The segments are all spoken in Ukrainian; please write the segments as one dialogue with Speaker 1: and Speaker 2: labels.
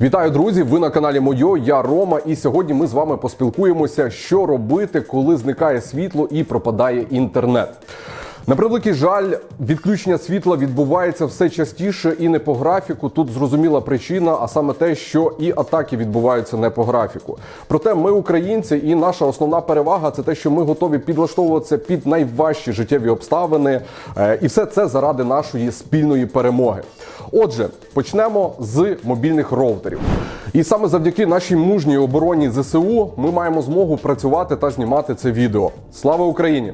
Speaker 1: Вітаю, друзі! Ви на каналі Мойо. Я Рома, і сьогодні ми з вами поспілкуємося, що робити, коли зникає світло і пропадає інтернет. На превеликий жаль, відключення світла відбувається все частіше і не по графіку. Тут зрозуміла причина, а саме те, що і атаки відбуваються не по графіку. Проте ми, українці, і наша основна перевага це те, що ми готові підлаштовуватися під найважчі життєві обставини, Е, і все це заради нашої спільної перемоги. Отже, почнемо з мобільних роутерів. І саме завдяки нашій мужній обороні ЗСУ ми маємо змогу працювати та знімати це відео. Слава Україні!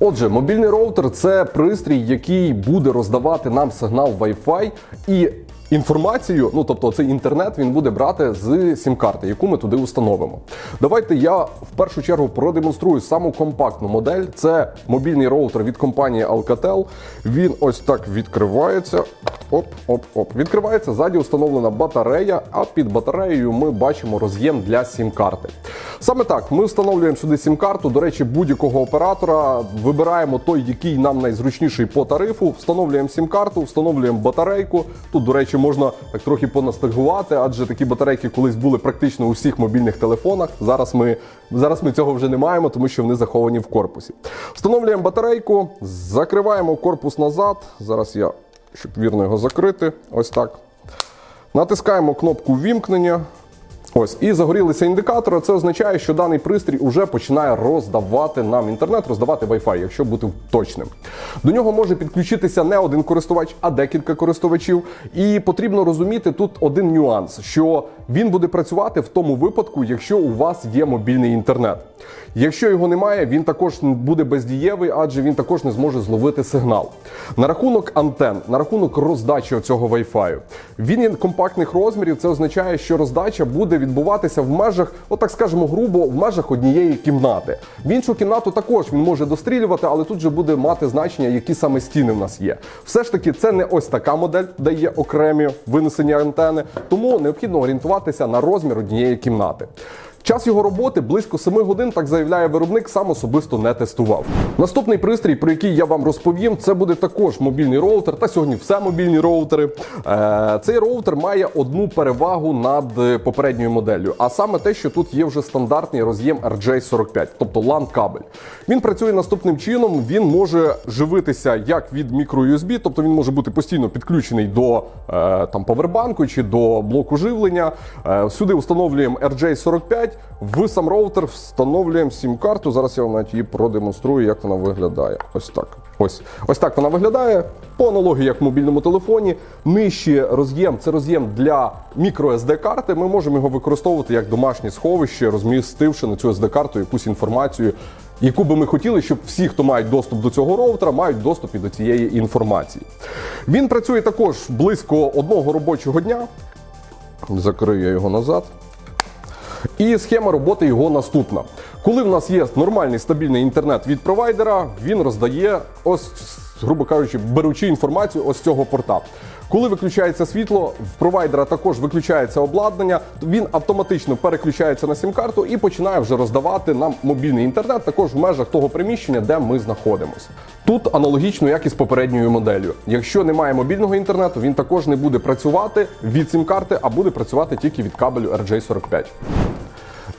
Speaker 1: Отже, мобільний роутер це пристрій, який буде роздавати нам сигнал Wi-Fi і інформацію, ну тобто цей інтернет він буде брати з сім-карти, яку ми туди установимо. Давайте я в першу чергу продемонструю саму компактну модель. Це мобільний роутер від компанії Alcatel. Він ось так відкривається. Оп, оп, оп. Відкривається ззаді установлена батарея, а під батареєю ми бачимо роз'єм для сім-карти. Саме так, ми встановлюємо сюди сім-карту. До речі, будь-якого оператора вибираємо той, який нам найзручніший по тарифу. Встановлюємо сім-карту, встановлюємо батарейку. Тут, до речі, можна так трохи понастальгувати, адже такі батарейки колись були практично у всіх мобільних телефонах. Зараз ми, зараз ми цього вже не маємо, тому що вони заховані в корпусі. Встановлюємо батарейку, закриваємо корпус назад. Зараз я, щоб вірно його закрити, ось так. Натискаємо кнопку вімкнення. Ось, і загорілися індикатори. Це означає, що даний пристрій вже починає роздавати нам інтернет, роздавати Wi-Fi, якщо бути точним. До нього може підключитися не один користувач, а декілька користувачів. І потрібно розуміти тут один нюанс: що він буде працювати в тому випадку, якщо у вас є мобільний інтернет. Якщо його немає, він також буде бездієвий, адже він також не зможе зловити сигнал. На рахунок антен, на рахунок роздачі цього Wi-Fi. Він є компактних розмірів. Це означає, що роздача буде відбуватися в межах, отак скажемо, грубо, в межах однієї кімнати. В іншу кімнату також він може дострілювати, але тут же буде мати значення, які саме стіни в нас є. Все ж таки, це не ось така модель, де є окремі винесені антени, тому необхідно орієнтуватися на розмір однієї кімнати. Час його роботи близько 7 годин, так заявляє виробник, сам особисто не тестував. Наступний пристрій, про який я вам розповім, це буде також мобільний роутер. Та сьогодні все мобільні роутери. Е, Цей роутер має одну перевагу над попередньою моделлю, а саме те, що тут є вже стандартний роз'єм RJ45, тобто LAN кабель. Він працює наступним чином. Він може живитися як від мікро-USB, тобто він може бути постійно підключений до е, там павербанку чи до блоку живлення. Е, Сюди встановлюємо RJ45. В сам роутер встановлюємо сім-карту. Зараз я вам навіть її продемонструю, як вона виглядає. Ось так. Ось ось так вона виглядає. По аналогії, як в мобільному телефоні. Нижче роз'єм це роз'єм для microSD карти. Ми можемо його використовувати як домашнє сховище, розмістивши на цю SD-карту якусь інформацію, яку би ми хотіли, щоб всі, хто мають доступ до цього роутера, мають доступ і до цієї інформації. Він працює також близько одного робочого дня. Закрию я його назад. І схема роботи його наступна. Коли в нас є нормальний стабільний інтернет від провайдера, він роздає, ось, грубо кажучи, беручи інформацію ось цього порта. Коли виключається світло, в провайдера також виключається обладнання, він автоматично переключається на сім-карту і починає вже роздавати нам мобільний інтернет, також в межах того приміщення, де ми знаходимося. Тут аналогічно, як і з попередньою моделлю. Якщо немає мобільного інтернету, він також не буде працювати від сім-карти, а буде працювати тільки від кабелю RJ45.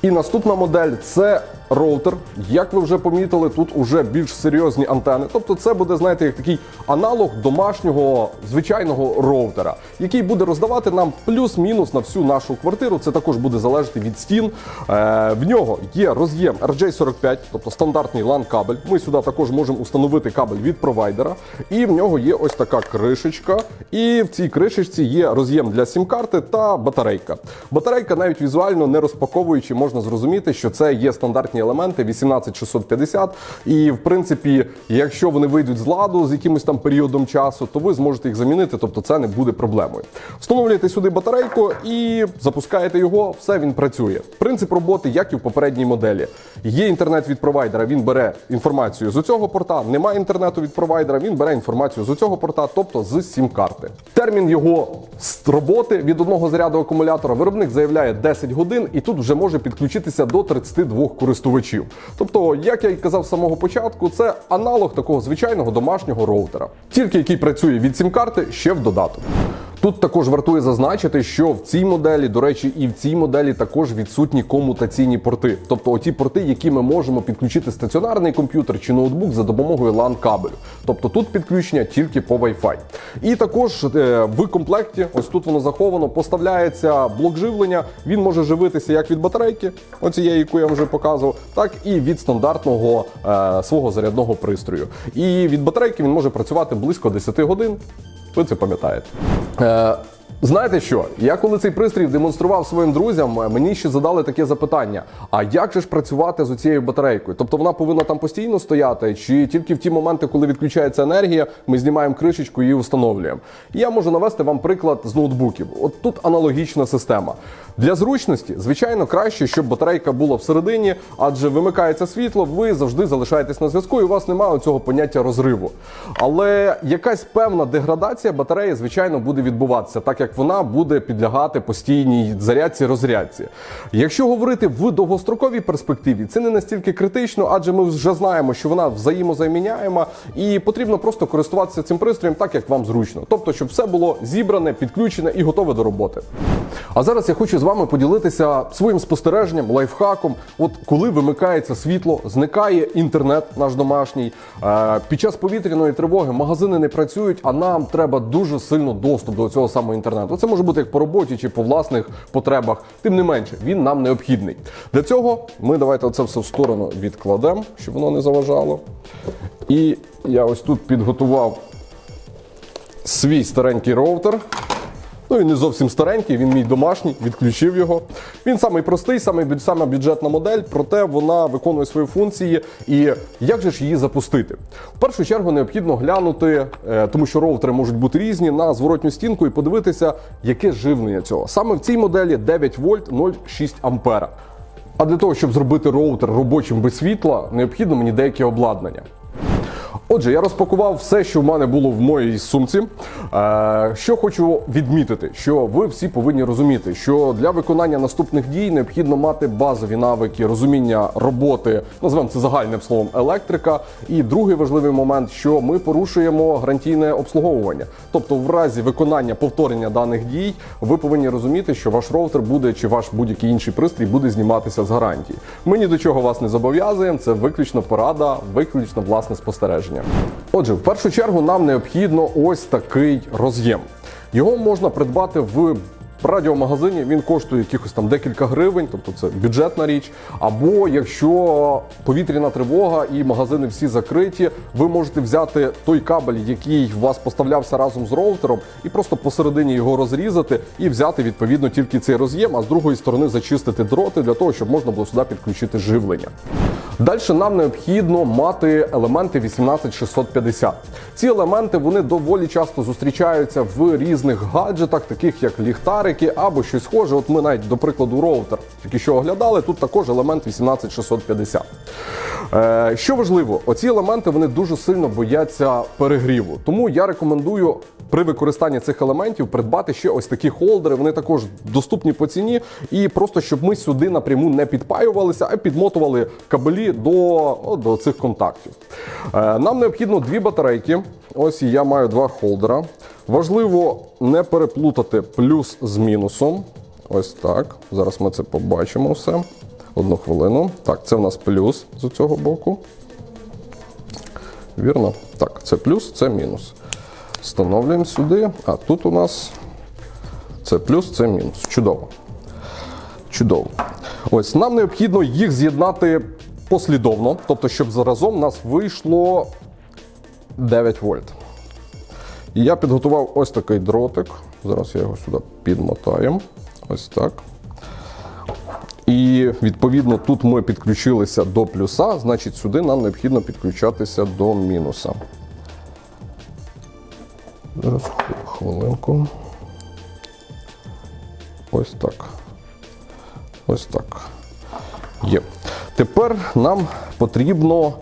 Speaker 1: І наступна модель це роутер. Як ви вже помітили, тут уже більш серйозні антени. Тобто, це буде, знаєте, як такий аналог домашнього звичайного роутера, який буде роздавати нам плюс-мінус на всю нашу квартиру. Це також буде залежати від стін. Е, в нього є роз'єм RJ45, тобто стандартний LAN кабель. Ми сюди також можемо установити кабель від провайдера. І в нього є ось така кришечка. І в цій кришечці є роз'єм для сім-карти та батарейка. Батарейка навіть візуально не розпаковуючи, можна зрозуміти, що це є стандартні елементи 18650. І в принципі, якщо вони вийдуть з ладу з якимось там періодом часу, то ви зможете їх замінити, тобто це не буде проблемою. Встановлюєте сюди батарейку і запускаєте його, все він працює. Принцип роботи, як і в попередній моделі. Є інтернет від провайдера, він бере інформацію з цього порта. Немає інтернету від провайдера, він бере інформацію з цього порта, тобто з сім-карти. Термін його роботи від одного заряду акумулятора виробник заявляє 10 годин, і тут вже може підключитися до 32 користувачів. Тобто, як я й казав з самого початку, це аналог такого звичайного домашнього роутера, тільки який працює від сім-карти ще в додаток. Тут також вартує зазначити, що в цій моделі, до речі, і в цій моделі також відсутні комутаційні порти, тобто оті порти, які ми можемо підключити стаціонарний комп'ютер чи ноутбук за допомогою LAN кабелю. Тобто тут підключення тільки по Wi-Fi. І також е, в комплекті, ось тут воно заховано, поставляється блок живлення. Він може живитися як від батарейки, оцієї, яку я вже показував, так і від стандартного е, свого зарядного пристрою. І від батарейки він може працювати близько 10 годин. Ви це пам'ятаєте. Е, Знаєте що? Я коли цей пристрій демонстрував своїм друзям, мені ще задали таке запитання: а як же ж працювати з цією батарейкою? Тобто вона повинна там постійно стояти, чи тільки в ті моменти, коли відключається енергія, ми знімаємо кришечку і встановлюємо? І я можу навести вам приклад з ноутбуків. От тут аналогічна система. Для зручності, звичайно, краще, щоб батарейка була всередині, адже вимикається світло, ви завжди залишаєтесь на зв'язку, і у вас немає цього поняття розриву. Але якась певна деградація батареї, звичайно, буде відбуватися, так як вона буде підлягати постійній зарядці розрядці. Якщо говорити в довгостроковій перспективі, це не настільки критично, адже ми вже знаємо, що вона взаємозаміняєма, і потрібно просто користуватися цим пристроєм так, як вам зручно. Тобто, щоб все було зібране, підключене і готове до роботи. А зараз я хочу з вами поділитися своїм спостереженням, лайфхаком. От коли вимикається світло, зникає інтернет наш домашній. Е, Під час повітряної тривоги магазини не працюють, а нам треба дуже сильно доступ до цього самого інтернету. Це може бути як по роботі чи по власних потребах. Тим не менше, він нам необхідний. Для цього ми давайте це все в сторону відкладемо, щоб воно не заважало. І я ось тут підготував свій старенький роутер. Ну, він не зовсім старенький, він мій домашній, відключив його. Він самий простий, самий, сама бюджетна модель, проте вона виконує свої функції. І як же ж її запустити? В першу чергу необхідно глянути, е, тому що роутери можуть бути різні, на зворотню стінку і подивитися, яке живлення цього. Саме в цій моделі 9 вольт 0,6 ампера. А для того, щоб зробити роутер робочим без світла, необхідно мені деяке обладнання. Отже, я розпакував все, що в мене було в моїй сумці. Е, що хочу відмітити, що ви всі повинні розуміти, що для виконання наступних дій необхідно мати базові навики розуміння роботи, називаємо це загальним словом електрика. І другий важливий момент, що ми порушуємо гарантійне обслуговування. Тобто, в разі виконання повторення даних дій, ви повинні розуміти, що ваш роутер буде чи ваш будь-який інший пристрій буде зніматися з гарантії. Ми ні до чого вас не зобов'язуємо. Це виключно порада, виключно власне спостереження. Отже, в першу чергу нам необхідно ось такий роз'єм. Його можна придбати в радіомагазині. Він коштує якихось там декілька гривень, тобто це бюджетна річ. Або якщо повітряна тривога і магазини всі закриті, ви можете взяти той кабель, який у вас поставлявся разом з роутером, і просто посередині його розрізати і взяти відповідно тільки цей роз'єм, а з другої сторони зачистити дроти для того, щоб можна було сюди підключити живлення. Далі нам необхідно мати елементи 18650. Ці елементи вони доволі часто зустрічаються в різних гаджетах, таких як ліхтарики або щось схоже. От ми навіть до прикладу роутер тільки що оглядали. Тут також елемент 18650. Е, що важливо, оці елементи вони дуже сильно бояться перегріву. Тому я рекомендую при використанні цих елементів придбати ще ось такі холдери. Вони також доступні по ціні, і просто щоб ми сюди напряму не підпаювалися, а підмотували кабелі до, до цих контактів. Е, нам необхідно дві батарейки. Ось я маю два холдера. Важливо не переплутати плюс з мінусом. Ось так. Зараз ми це побачимо все. Одну хвилину. Так, це в нас плюс з цього боку. Вірно? Так, це плюс, це мінус. Встановлюємо сюди. А тут у нас це плюс, це мінус. Чудово. Чудово. Ось нам необхідно їх з'єднати послідовно, тобто, щоб заразом у нас вийшло 9 вольт. І я підготував ось такий дротик. Зараз я його сюди підмотаю. Ось так. І відповідно тут ми підключилися до плюса, значить сюди нам необхідно підключатися до мінуса. Зараз хвилинку. Ось так. Ось так. Є. Тепер нам потрібно.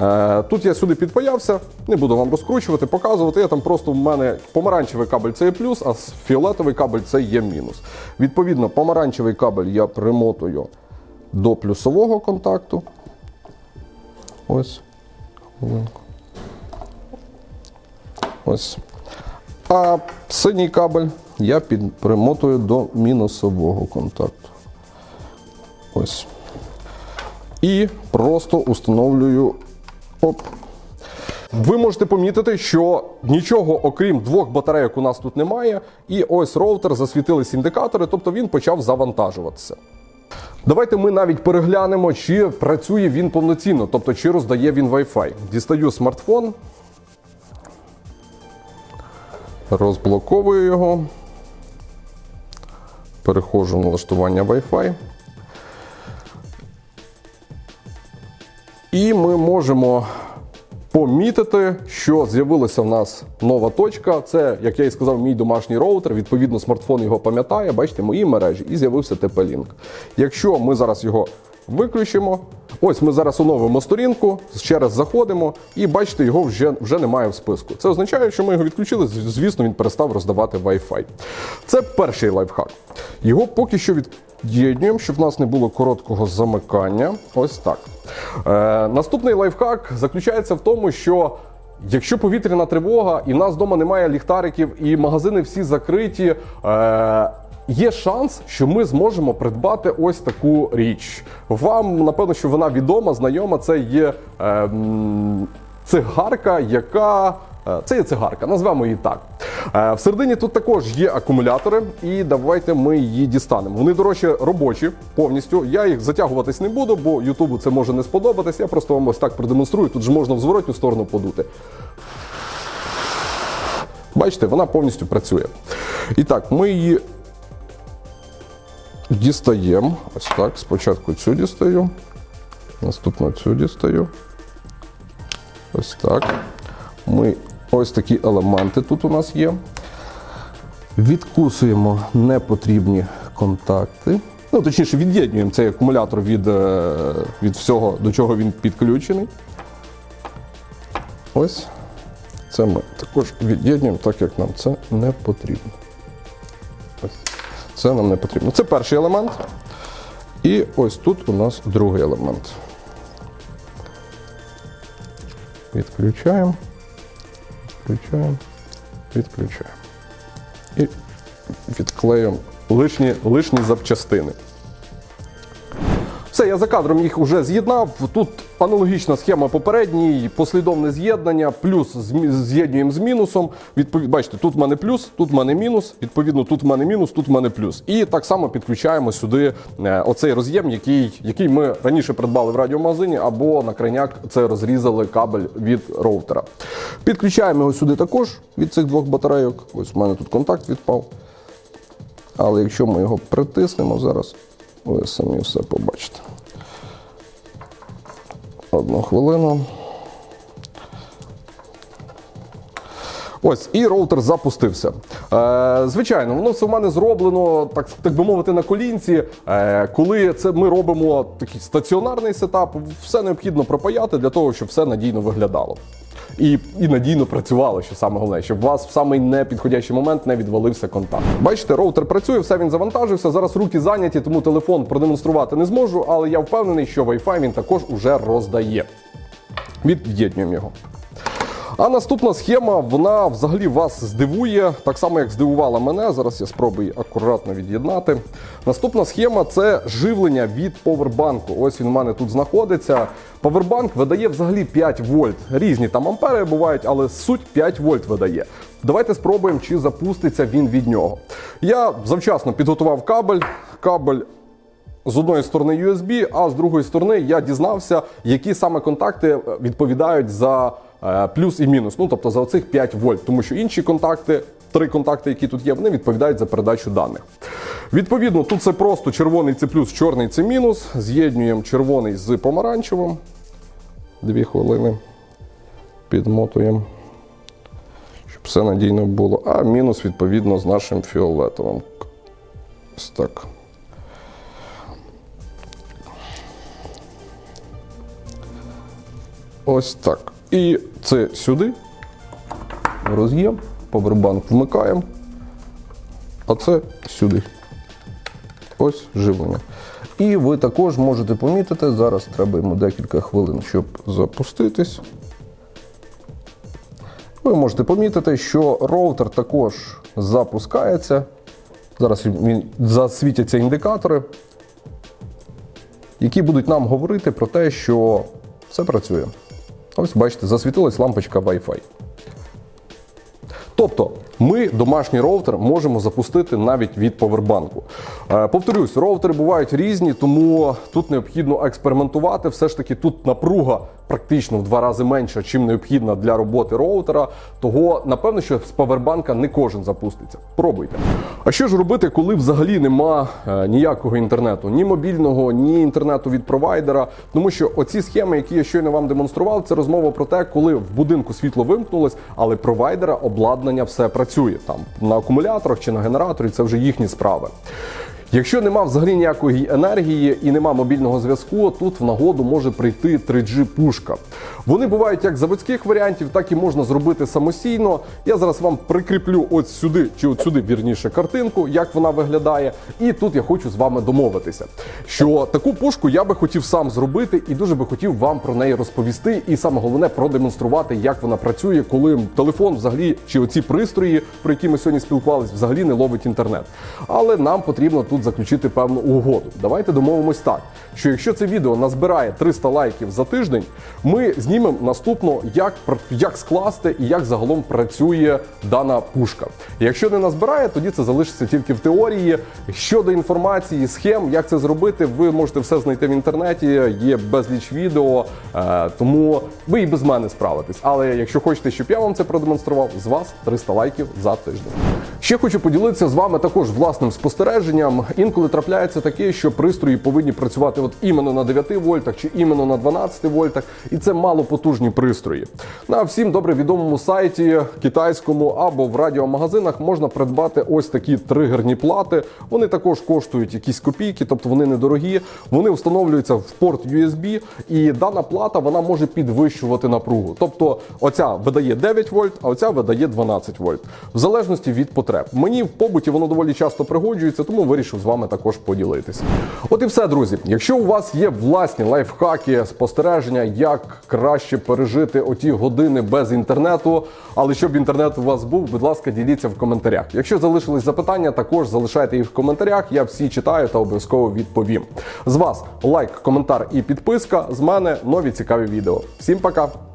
Speaker 1: Е, тут я сюди підпаявся, не буду вам розкручувати, показувати. Я там просто в мене помаранчевий кабель це є плюс, а фіолетовий кабель це є мінус. Відповідно, помаранчевий кабель я примотую до плюсового контакту. Ось. Ось. А Синій кабель я примотую до мінусового контакту. Ось. І просто установлюю. Оп. Ви можете помітити, що нічого окрім двох батарейок у нас тут немає. І ось роутер засвітились індикатори, тобто він почав завантажуватися. Давайте ми навіть переглянемо, чи працює він повноцінно, тобто чи роздає він Wi-Fi. Дістаю смартфон, розблоковую його, переходжу в налаштування Wi-Fi. І ми можемо помітити, що з'явилася в нас нова точка. Це, як я і сказав, мій домашній роутер. Відповідно, смартфон його пам'ятає, бачите, мої мережі, і з'явився TP-Link. Якщо ми зараз його виключимо, ось ми зараз оновимо сторінку, ще раз заходимо, і бачите, його вже, вже немає в списку. Це означає, що ми його відключили. Звісно, він перестав роздавати Wi-Fi. Це перший лайфхак. Його поки що від'єднуємо, щоб в нас не було короткого замикання. Ось так. Е, наступний лайфхак заключається в тому, що якщо повітряна тривога і в нас вдома немає ліхтариків, і магазини всі закриті. Е, Є шанс, що ми зможемо придбати ось таку річ. Вам напевно, що вона відома, знайома. Це є е, цигарка, яка е, це є цигарка, назвемо її так. Е, Всередині тут також є акумулятори, і давайте ми її дістанемо. Вони, до речі, робочі повністю. Я їх затягуватись не буду, бо Ютубу це може не сподобатись. Я просто вам ось так продемонструю. Тут же можна в зворотню сторону подути. Бачите, вона повністю працює. І так, ми її дістаємо. Ось так. Спочатку цю дістаю, наступно цю дістаю. Ось так. Ми ось такі елементи тут у нас є. Відкусуємо непотрібні контакти. Ну, точніше, від'єднуємо цей акумулятор від, е, від всього, до чого він підключений. Ось. Це ми також від'єднуємо, так як нам це не потрібно. Це нам не потрібно. Це перший елемент. І ось тут у нас другий елемент. Відключаємо, відключаємо, відключаємо. І відклеюємо лишні, лишні запчастини. Все, я за кадром їх вже з'єднав. Тут аналогічна схема попередній, послідовне з'єднання, плюс з'єднуємо з мінусом. Відповідь, бачите, тут в мене плюс, тут в мене мінус, відповідно, тут в мене мінус, тут в мене плюс. І так само підключаємо сюди е, оцей роз'єм, який, який ми раніше придбали в радіомагазині, або на крайняк це розрізали кабель від роутера. Підключаємо його сюди також від цих двох батарейок. Ось в мене тут контакт відпав. Але якщо ми його притиснемо зараз, ви самі все побачите. Одну хвилину. Ось, і роутер запустився. Е, звичайно, воно все в мене зроблено, так, так би мовити, на колінці. Е, коли це ми робимо такий стаціонарний сетап, все необхідно пропаяти для того, щоб все надійно виглядало. І, і надійно працювало, що саме головне, щоб у вас в самий непідходящий момент не відвалився контакт. Бачите, роутер працює, все він завантажився. Зараз руки зайняті, тому телефон продемонструвати не зможу, але я впевнений, що Wi-Fi він також уже роздає. Від'єднюємо його. А наступна схема, вона взагалі вас здивує, так само як здивувала мене. Зараз я спробую акуратно від'єднати. Наступна схема це живлення від повербанку. Ось він у мене тут знаходиться. Повербанк видає взагалі 5 вольт. Різні там ампери бувають, але суть 5 вольт видає. Давайте спробуємо, чи запуститься він від нього. Я завчасно підготував кабель. Кабель з одної сторони USB, а з другої сторони я дізнався, які саме контакти відповідають за е, плюс і мінус. Ну тобто за оцих 5 вольт, тому що інші контакти. Три контакти, які тут є, вони відповідають за передачу даних. Відповідно, тут це просто червоний це плюс, чорний це мінус. З'єднуємо червоний з помаранчевим. Дві хвилини. Підмотуємо, щоб все надійно було. А мінус, відповідно, з нашим фіолетовим. Ось так. Ось так. І це сюди. Роз'єм, повербанк вмикаємо. А це сюди. Ось живлення. І ви також можете помітити, зараз треба йому декілька хвилин, щоб запуститись. ви можете помітити, що роутер також запускається. Зараз він засвітяться індикатори, які будуть нам говорити про те, що все працює. Ось бачите, засвітилась лампочка Wi-Fi. Тобто ми домашній роутер можемо запустити навіть від повербанку. Е, повторюсь, роутери бувають різні, тому тут необхідно експериментувати. Все ж таки, тут напруга практично в два рази менша, чим необхідна для роботи роутера. Того напевно, що з повербанка не кожен запуститься. Пробуйте. А що ж робити, коли взагалі нема е, ніякого інтернету, ні мобільного, ні інтернету від провайдера? Тому що оці схеми, які я щойно вам демонстрував, це розмова про те, коли в будинку світло вимкнулось, але провайдера обладнання все працює там на акумуляторах чи на генераторі. Це вже їхні справи. Якщо нема взагалі ніякої енергії і нема мобільного зв'язку, тут в нагоду може прийти 3G пушка. Вони бувають як заводських варіантів, так і можна зробити самостійно. Я зараз вам прикріплю от сюди, чи от сюди вірніше картинку, як вона виглядає. І тут я хочу з вами домовитися, що таку пушку я би хотів сам зробити і дуже би хотів вам про неї розповісти. І саме головне продемонструвати, як вона працює, коли телефон взагалі чи оці пристрої, про які ми сьогодні спілкувалися, взагалі не ловить інтернет. Але нам потрібно тут заключити певну угоду. Давайте домовимось так, що якщо це відео назбирає 300 лайків за тиждень, ми знімемо наступно, як, як скласти і як загалом працює дана пушка. Якщо не назбирає, тоді це залишиться тільки в теорії. Щодо інформації, схем, як це зробити, ви можете все знайти в інтернеті. Є безліч відео, е, тому ви і без мене справитесь. Але якщо хочете, щоб я вам це продемонстрував, з вас 300 лайків за тиждень. Ще хочу поділитися з вами також власним спостереженням. Інколи трапляється таке, що пристрої повинні працювати от іменно на 9 вольтах чи іменно на 12 вольтах, і це малопотужні пристрої. На всім добре відомому сайті китайському або в радіомагазинах можна придбати ось такі тригерні плати. Вони також коштують якісь копійки, тобто вони недорогі. Вони встановлюються в порт USB, і дана плата вона може підвищувати напругу. Тобто, оця видає 9 вольт, а оця видає 12 вольт, в залежності від потреб. Мені в побуті воно доволі часто пригоджується, тому вирішив з вами також поділитися. От і все, друзі. Якщо у вас є власні лайфхаки, спостереження, як краще пережити оті години без інтернету, але щоб інтернет у вас був, будь ласка, діліться в коментарях. Якщо залишились запитання, також залишайте їх в коментарях. Я всі читаю та обов'язково відповім. З вас лайк, коментар і підписка. З мене нові цікаві відео. Всім пока!